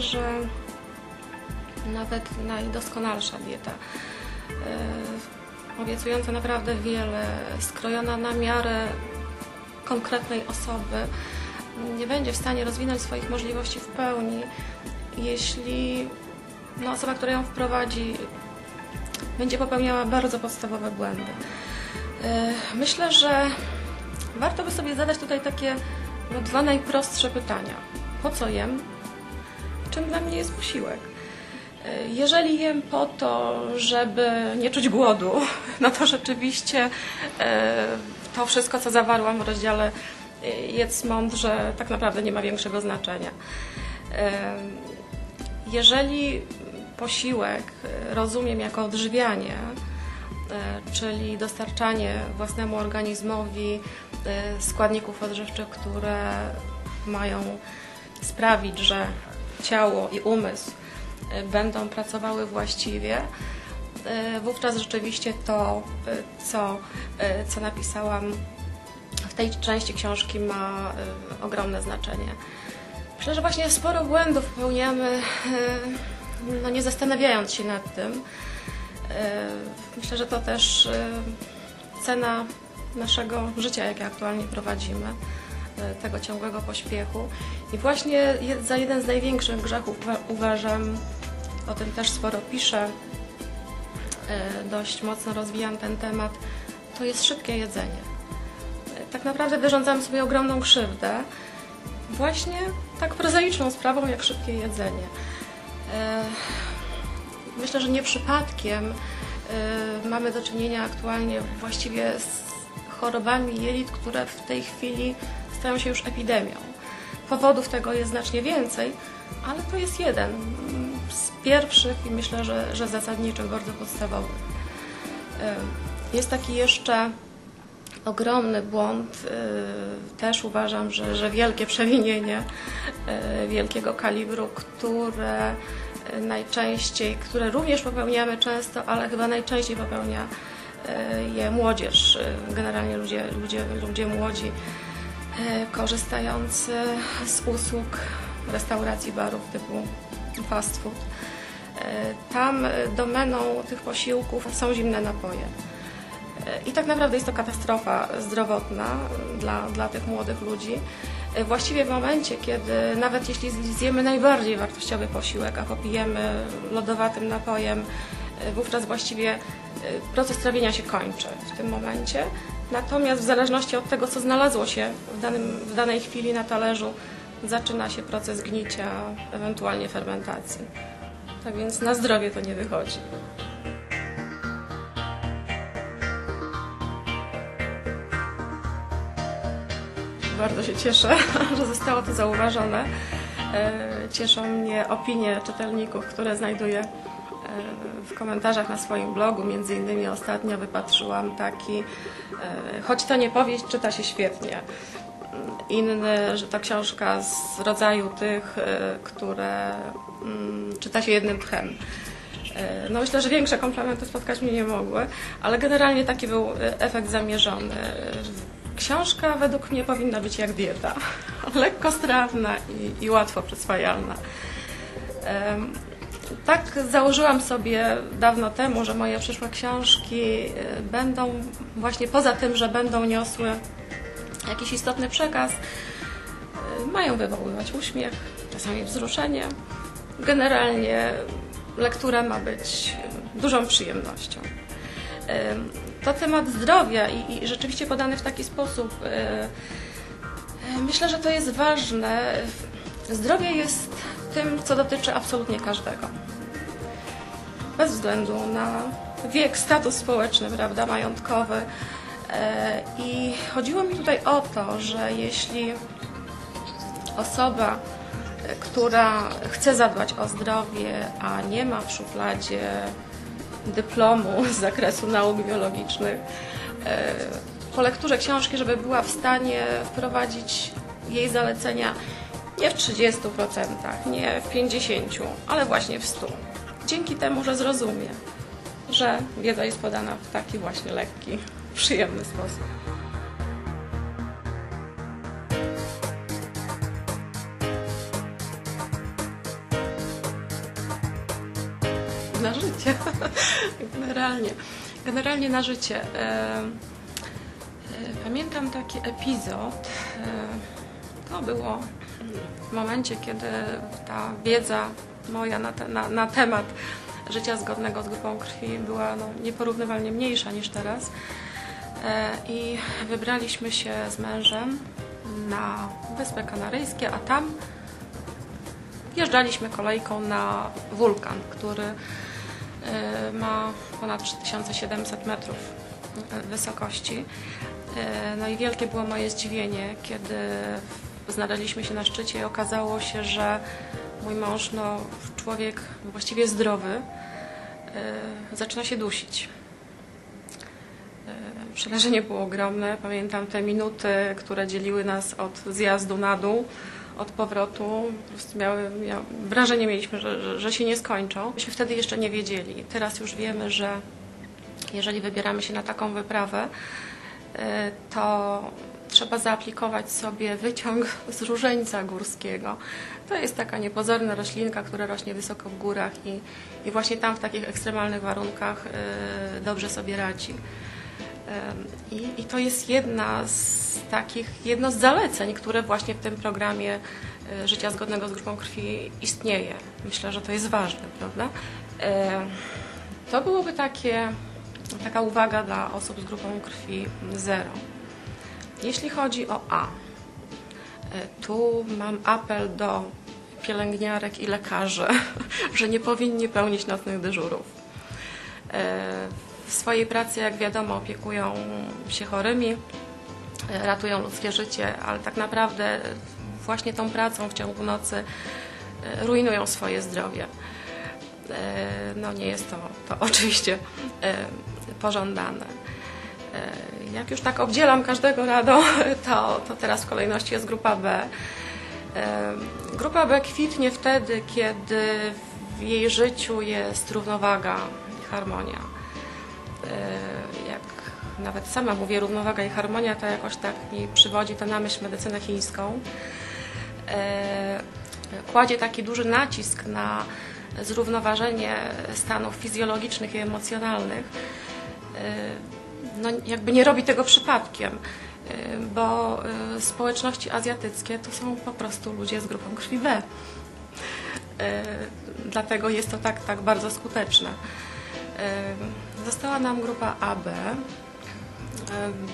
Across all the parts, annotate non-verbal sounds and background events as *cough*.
że nawet najdoskonalsza dieta, e, obiecująca naprawdę wiele, skrojona na miarę konkretnej osoby, nie będzie w stanie rozwinąć swoich możliwości w pełni, jeśli no, osoba, która ją wprowadzi, będzie popełniała bardzo podstawowe błędy. E, Myślę, że warto by sobie zadać tutaj takie no, dwa najprostsze pytania. Po co jem? Czym dla mnie jest posiłek? E, Jeżeli jem po to, żeby nie czuć głodu, *laughs* no to rzeczywiście e, to wszystko, co zawarłam w rozdziale e, Jedz mądrze, tak naprawdę nie ma większego znaczenia. Jeżeli posiłek rozumiem jako odżywianie, czyli dostarczanie własnemu organizmowi składników odżywczych, które mają sprawić, że ciało i umysł e, będą pracowały właściwie, e, wówczas rzeczywiście to, e, co, co napisałam w tej części książki ma ogromne znaczenie. Myślę, że właśnie sporo błędów popełniamy, no nie zastanawiając się nad tym. Myślę, że to też cena naszego życia, jakie aktualnie prowadzimy, tego ciągłego pośpiechu. I właśnie za jeden z największych grzechów uwa- uważam, o tym też sporo piszę, e, dość mocno rozwijam ten temat, to jest szybkie jedzenie. E, Tak naprawdę wyrządzam sobie ogromną krzywdę, właśnie tak prozaiczną sprawą jak szybkie jedzenie. E, Myślę, że nie przypadkiem e, mamy do czynienia aktualnie właściwie z chorobami jelit, które w tej chwili stają się już epidemią. Powodów tego jest znacznie więcej, ale to jest jeden z pierwszych i myślę, że, że zasadniczych, bardzo podstawowych. Jest taki jeszcze ogromny błąd. y, Też uważam, że, że wielkie przewinienie y, wielkiego kalibru, które y, najczęściej, które również popełniamy często, ale chyba najczęściej popełnia je młodzież, generalnie ludzie, ludzie, ludzie młodzi, y, korzystający z usług restauracji, barów typu fast food. Y, Tam domeną tych posiłków są zimne napoje. I tak naprawdę jest to katastrofa zdrowotna dla, dla tych młodych ludzi. Właściwie w momencie, kiedy nawet jeśli zjemy najbardziej wartościowy posiłek, a popijemy lodowatym napojem, wówczas właściwie proces trawienia się kończy w tym momencie. Natomiast w zależności od tego, co znalazło się w, danym, w danej chwili na talerzu, zaczyna się proces gnicia, ewentualnie fermentacji. Tak więc na zdrowie to nie wychodzi. Bardzo się cieszę, *laughs* że zostało to zauważone. E, Cieszą mnie opinie czytelników, które znajduję w komentarzach na swoim blogu. Między innymi ostatnio wypatrzyłam taki, e, choć to nie powieść, czyta się świetnie. Inny, że to książka z rodzaju tych, e, które mm, czyta się jednym tchem. E, No myślę, że większe komplementy spotkać mnie nie mogły, ale generalnie taki był efekt zamierzony. Książka według mnie powinna być jak dieta. *laughs* Lekko strawna i, i łatwo przyswajalna. Tak założyłam sobie dawno temu, że moje przyszłe książki e, będą właśnie poza tym, że będą niosły jakiś istotny przekaz, e, mają wywoływać uśmiech, czasami wzruszenie. Generalnie lektura ma być e, dużą przyjemnością. Em, To temat zdrowia i, rzeczywiście podany w taki sposób. Myślę, że to jest ważne. Zdrowie jest tym, co dotyczy absolutnie każdego. Bez względu na wiek, status społeczny, prawda, majątkowy. E, I chodziło mi tutaj o to, że jeśli osoba, która chce zadbać o zdrowie, a nie ma w szufladzie dyplomu z zakresu nauk biologicznych, e, po lekturze książki, żeby była w stanie wprowadzić jej zalecenia nie w 30%, nie w 50%, ale właśnie w 100%. Dzięki temu, że zrozumie, że wiedza jest podana w taki właśnie lekki, przyjemny sposób. Na życie, generalnie. Generalnie na życie. E, e, pamiętam taki epizod. E, to było w momencie, kiedy ta wiedza moja na, te, na, na temat życia zgodnego z grupą krwi była no, nieporównywalnie mniejsza niż teraz. E, I wybraliśmy się z mężem na Wyspy Kanaryjskie, a tam wjeżdżaliśmy kolejką na wulkan, który e, ma ponad 3700 metrów wysokości. E, No i wielkie było moje zdziwienie, kiedy znaleźliśmy się na szczycie i okazało się, że mój mąż, no, człowiek właściwie zdrowy, e, zaczyna się dusić. E, Przerażenie było ogromne. Pamiętam te minuty, które dzieliły nas od zjazdu na dół, od powrotu. Miały, miał, wrażenie mieliśmy, że, że, że się nie skończą. Myśmy wtedy jeszcze nie wiedzieli. Teraz już wiemy, że jeżeli wybieramy się na taką wyprawę, e, to trzeba zaaplikować sobie wyciąg z różańca górskiego. To jest taka niepozorna roślinka, która rośnie wysoko w górach i, i właśnie tam w takich ekstremalnych warunkach e, dobrze sobie radzi. I, I to jest jedna z takich, jedno z zaleceń, które właśnie w tym programie e, Życia Zgodnego z Grupą Krwi istnieje. Myślę, że to jest ważne, prawda? To byłoby takie, taka uwaga dla osób z grupą krwi zero. Jeśli chodzi o A, e, tu mam apel do pielęgniarek i lekarzy, *laughs* że nie powinni pełnić nocnych dyżurów. E, W swojej pracy, jak wiadomo, opiekują się chorymi, e, ratują ludzkie życie, ale tak naprawdę właśnie tą pracą w ciągu nocy rujnują swoje zdrowie. No nie jest to, to *laughs* oczywiście pożądane. E, Jak już tak obdzielam każdego radą, *laughs* to, to teraz w kolejności jest grupa B. E, Grupa B kwitnie wtedy, kiedy w jej życiu jest równowaga i harmonia. E, Jak nawet sama mówię równowaga i harmonia, to jakoś tak mi przywodzi to na myśl medycynę chińską. E, Kładzie taki duży nacisk na zrównoważenie stanów fizjologicznych i emocjonalnych no, jakby nie robi tego przypadkiem, y, bo y, społeczności azjatyckie to są po prostu ludzie z grupą krwi B. Y, Dlatego jest to tak, tak bardzo skuteczne. Została nam grupa AB.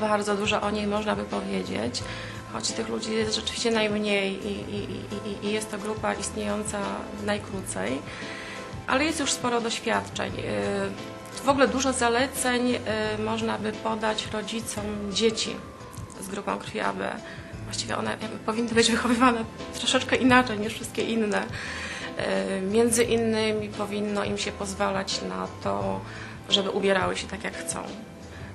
Bardzo dużo o niej można by powiedzieć, choć tych ludzi jest rzeczywiście najmniej i, i, i, i jest to grupa istniejąca najkrócej, ale jest już sporo doświadczeń. W ogóle dużo zaleceń y, można by podać rodzicom dzieci z grupą krwi AB. Właściwie one powinny być wychowywane troszeczkę inaczej niż wszystkie inne. Y, Między innymi powinno im się pozwalać na to, żeby ubierały się tak jak chcą.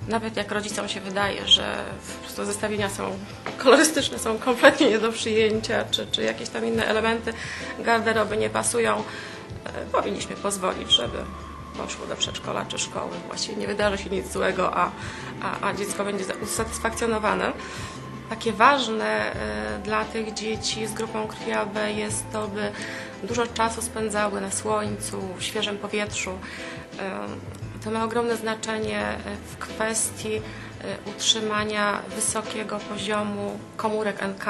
Nawet jak rodzicom się wydaje, że po prostu zestawienia są kolorystyczne, są kompletnie nie do przyjęcia, czy, czy jakieś tam inne elementy garderoby nie pasują, y, powinniśmy pozwolić, żeby poszło do przedszkola czy szkoły. Właściwie nie wydarzy się nic złego, a, a, a dziecko będzie usatysfakcjonowane. Takie ważne y, dla tych dzieci z grupą krwi AB jest to, by dużo czasu spędzały na słońcu, w świeżym powietrzu. Y, To ma ogromne znaczenie y, w kwestii utrzymania wysokiego poziomu komórek NK.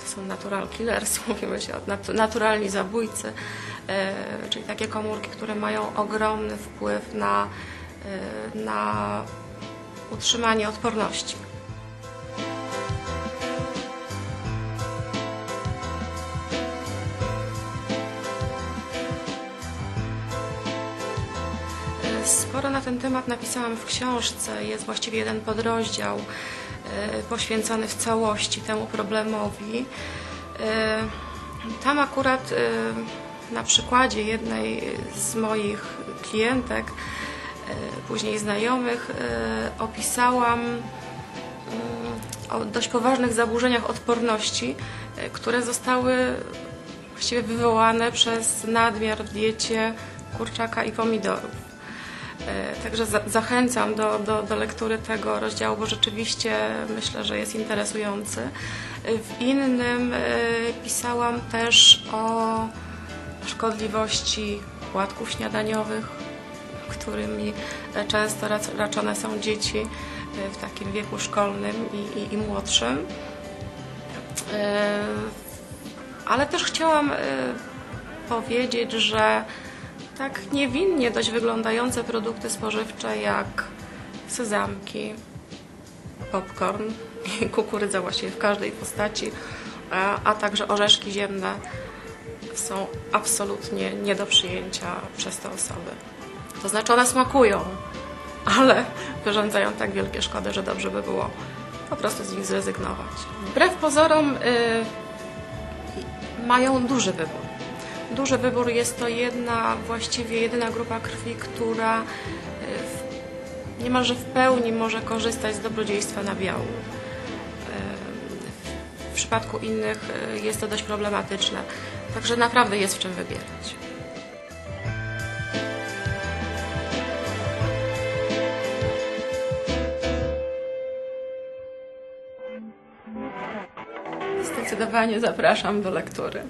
To są natural killers, *laughs* mówimy się, nat- naturalni zabójcy, e, czyli takie komórki, które mają ogromny wpływ na, e, na utrzymanie odporności. E, Sporo na ten temat napisałam w książce. Jest właściwie jeden podrozdział e, poświęcony w całości temu problemowi. E, Tam akurat e, na przykładzie jednej z moich klientek, e, później znajomych, e, opisałam mm, o dość poważnych zaburzeniach odporności, e, które zostały właściwie wywołane przez nadmiar w diecie kurczaka i pomidorów. Także za zachęcam do, do, do lektury tego rozdziału, bo rzeczywiście myślę, że jest interesujący. W innym pisałam też o szkodliwości płatków śniadaniowych, którymi e, często rac- raczone są dzieci e, w takim wieku szkolnym i, i, i młodszym. E, Ale też chciałam powiedzieć, że tak niewinnie dość wyglądające produkty spożywcze jak sezamki, popcorn kukurydza właściwie w każdej postaci, a także orzeszki ziemne są absolutnie nie do przyjęcia przez te osoby. To znaczy one smakują, ale wyrządzają tak wielkie szkody, że dobrze by było po prostu z nich zrezygnować. Wbrew pozorom y, mają duży wybór. Duży wybór jest to jedna, właściwie jedyna grupa krwi, która y, w, niemalże w pełni może korzystać z dobrodziejstwa nabiału. W przypadku innych y, jest to dość problematyczne, także naprawdę jest w czym wybierać. Zdecydowanie zapraszam do lektury.